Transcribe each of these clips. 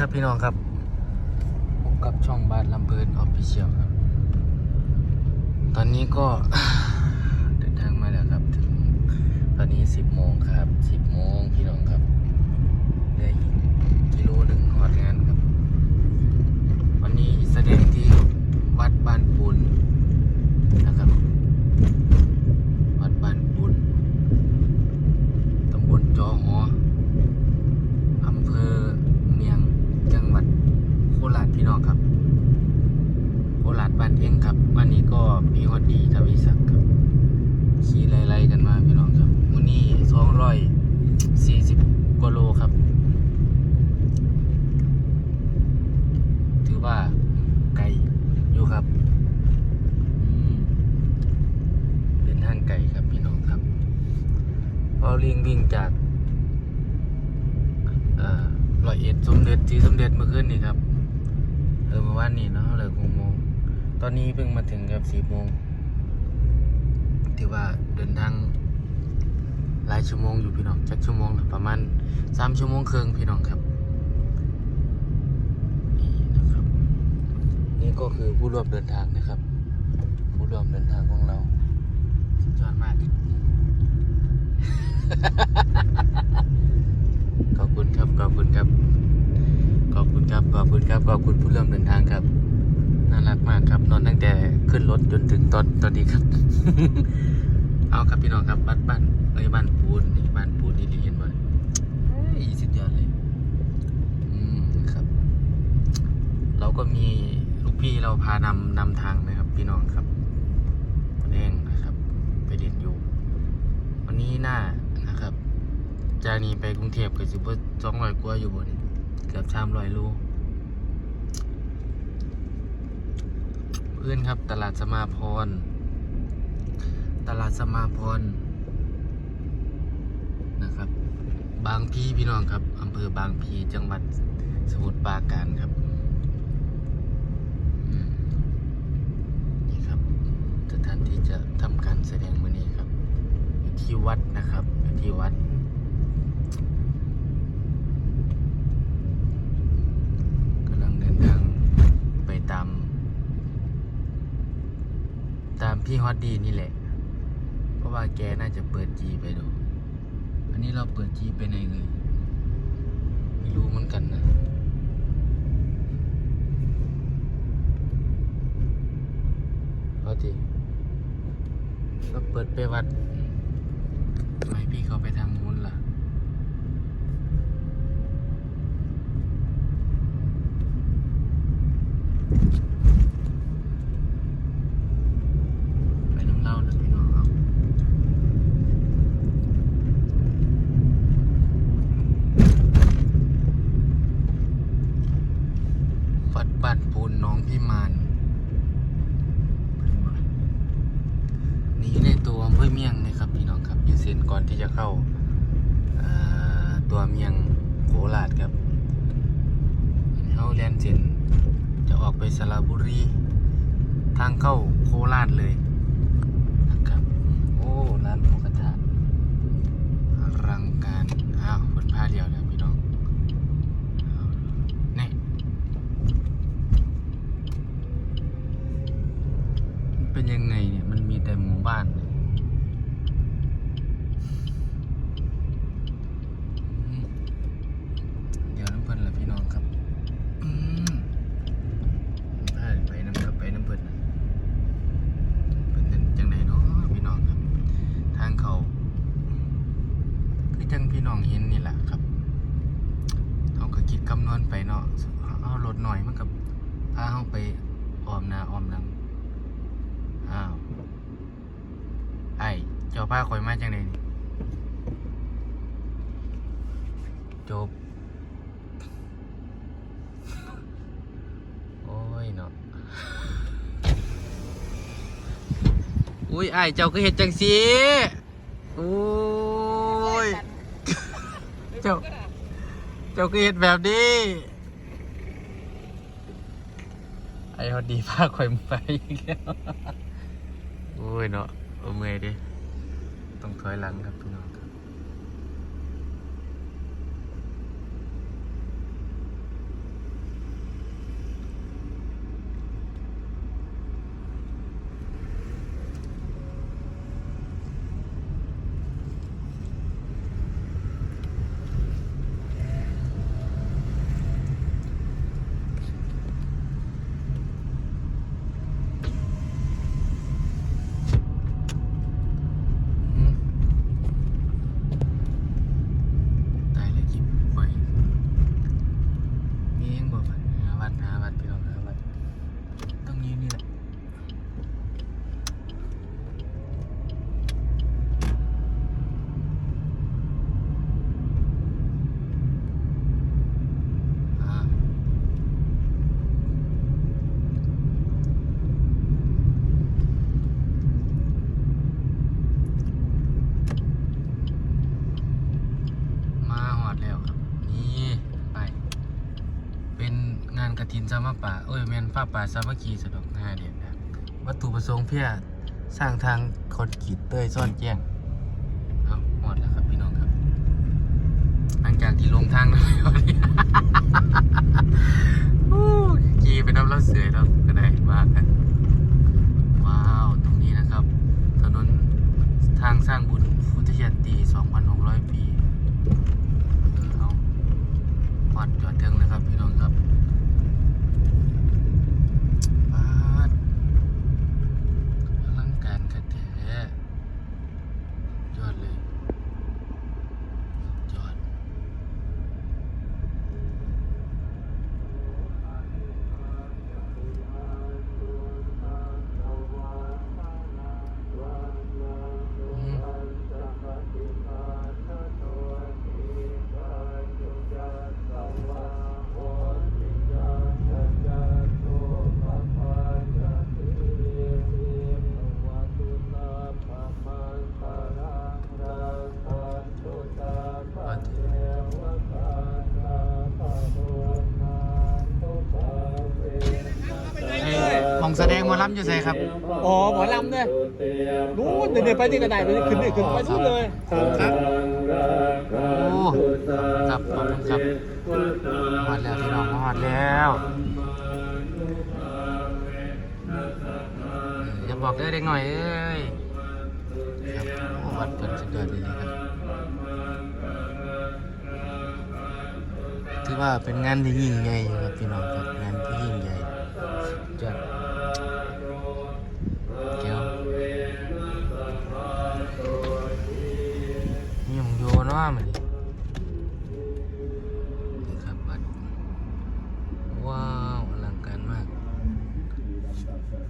ครับพี่น้องครับพบกับช่องบ้านลำเพลินออฟฟิเชียลครับ ตอนนี้ก็เดินทางมาแล้วครับ ถึงตอนนี้สิบโมงครับสิบโมงพี่น้องครับเหลืออีกกิโลหนึ่งหอดงานครับ วันนี้แสดงที่วัดบ้านปูนนะครับ วัดบ้านปูนตำบลจอหอ อำเภอเมียงจังหวัดโคราชพี่น้องครับ โคราชบ้านเองครับ วันนี้ก็มีฮอดดีทวีศักดิ์ครับขี่ไล่ๆกันมาพี่น้องครับวันนี้สองร้อยสี่สิบกว่าโลครับ ถือว่าไกลอยู่ครับอืมเป็นทางไกลครับพี่น้องครับพอลิงวิ่งจาก อ่าร้อยเอ็ด ที่สมเด็จเมื่อคืนนี่ครับ เออเมื่อวานนี่เนาะเลยหกโมงตอนนี้เพิ่งมาถึงกับสี่โมงถือว่าเดินทางหลายชั่วโมงอยู่พี่น้องจักชั่วโมงนะประมาณสามชั่วโมงครึ่งพี่น้องครับนี่นะครับ นี่ก็คือผู้ร่วมเดินทางนะครับ ผู้ร่วมเดินทางของเราสุดยอดมากขอบคุณครับขอบคุณครับ ขอบคุณครับ ขอบคุณครับ ขอบคุณผู้ร่วมเดินทางครับ น่ารักมากครับ นอนตั้งแต่ขึ้นรถจนถึงตอนตอนนี้ครับ เอาครับพี่น้องครับบ้านบ้านเอ้ยบ้านปูนนี่บ้านปูนนี่ดีเห็นบ่เฮ้ยสุดยอดเลย อืมครับ เราก็มีลูกพี่เราพานำนำทางนะครับ พี่น้องครับคนเองนะครับ ไปเรียนอยู่ วันนี้หน้านะครับ จากนี้ไปกรุงเทพก็สิบสองร้อยกว่าอยู่บน เกือบสามร้อยโลเพื่อนครับ ตลาดสมาพร ตลาดสมาพรนะครับ บางพีพี่น้องครับอำเภอบางพีจังหวัดสมุทรปราการครับนี่ครับสถานที่จะทำการแสดงมื่อนี้ครับอยู่ที่วัดนะครับอยู่ที่วัด กำลังเดินทางไปตาม ตาม พี่ฮอตดีนี่แหละ เพราะว่าแกน่าจะเปิดจีไปดู อันนี้เราเปิดจีไปไหนเลยไม่รู้เหมือนกันนะฮอจีเราเปิดไปวัดทำไมพี่เขาไปทางนู้นล่ะ ไปน้ำเล่านะพี่น้องครับวัดบ้านปูนหน้องพี่มานนี่ในตัวอำเภอเมียงนะครับพี่น้องครับอยู่เส้นก่อนที่จะเข้าเอ่อ ตัวเมียงโคราชครับเข้าแลนเส้นจะออกไปสระบุรี ทางเข้าโคราชเลยนะครับ โอ้ร้านหมูกระทะอลังการอ้าวฝนผ้าเดียวแล้วพี่น้องนี่เป็นยังไงเนี่ย มันมีแต่หมู่บ้านเนี่ยอืมเดี๋ยวน้ำเพิ่นละพี่น้องครับ อืม พาไปน้ำกับไปน้ำเพิ่นน่ะเพิ่นเป็นจังไดเนาะพี่น้องครับ ทางเขาคื องพี่น้องเห็นนี่แหละครับเขาก็คิดคำนวณไปเนาะเอารถหน่อยมันกับพาเขาไปออมนาออมหลังอ้าวไอ้เจ้าพาคอยมาจังไดนี่จบ โอ้ยเนาะอุ้ยไอายเจ้าก็เห็ดจังสีโอ้ เจ้า เจ้าก็เห็ดแบบนี้ ไอ้ฮอดดีพาข่อยไปอีกแล้วโอ้ยเนาะเอาเมื่อยดิ ต้องถอยหลังครับพี่น้อง ครับกฐินสามาป่าเอ้ยแมนผ้าป่าสามัคคีสะดอกหน้าเด็ดนะวัตถุประสงค์เพื่อสร้างทางคอนกรีตเต้ยซ่อนแจ้งเอาหมดแล้วครับพี่น้องครับ หลังจากที่ลงทางแล้ววันนี้โอ้ขี่ไปน้ำเล่าเสือแล้วก็ได้ว่ากันว้าวตรงนี้นะครับ ถนนทางสร้างบุญพุทธยันตี 2,600 ปี แสดงหมาล้ำอยู่ใส่ครับ อ๋อหมอลำเนี่ยนู้นเดี๋ยวๆไปที่กระไดไปที่ขึ้นนี่ขึ้นไปนู่นเลยครับโอ้ครับขอบคุณครับหอดแล้วพี่น้องหอดแล้วอย่าบอกเด้อเด็กหน่อยเอ้ยครับโอ้วัดเปิดสุดยอดดีครับถือว่าเป็นงานที่ยิ่งใหญ่ครับพี่น้องครับงานที่ยิ่งใหญ่สุด มึงโยนว่ามันดินี่ครับวัดว้าวอลังการมาก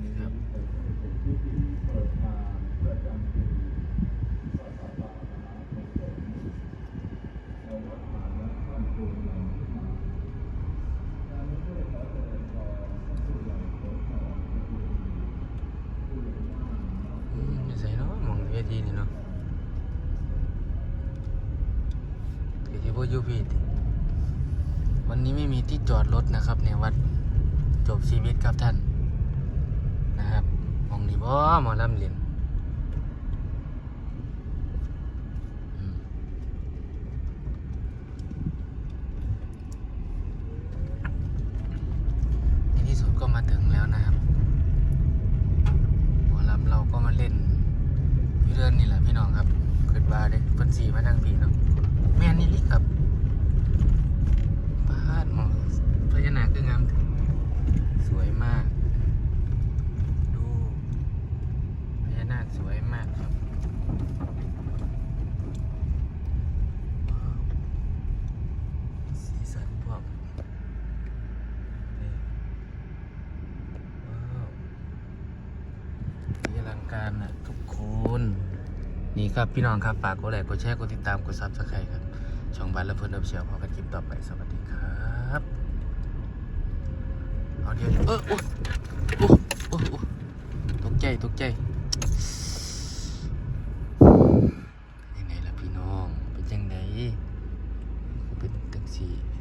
นี่ครับ อืมไม่ใส่เนาะมองเวทีนี่เนาะ ถือที่พวกยูพีติวันนี้ไม่มีที่จอดรถนะครับในวัดจบชีวิตครับท่านนะครับมองนี่บ่หมอลำเรียนนที่สุดก็มาถึงแล้วนะครับหมอลำเราก็มาเล่นอยู่เดือนนี่แหละพี่น้องครับเกิดว่าเด็กเพิ่นสีมาทางผีเนาะแม่นนี่ลิครับ สวยมากครับสีสันี่ว้อลังการนะทุกคน นี่ครับพี่น้องครับฝากกดไลค์กดแชร์กดติดตามกดซับสไครต์ครับ ช่องบัตนและเพื่อนเดิมเชียวพอกันคลิปต่อไปสวัสดีครับเอาเดี๋ยวเออโอ้โอ้โอ้ตกใจตกใจ Sì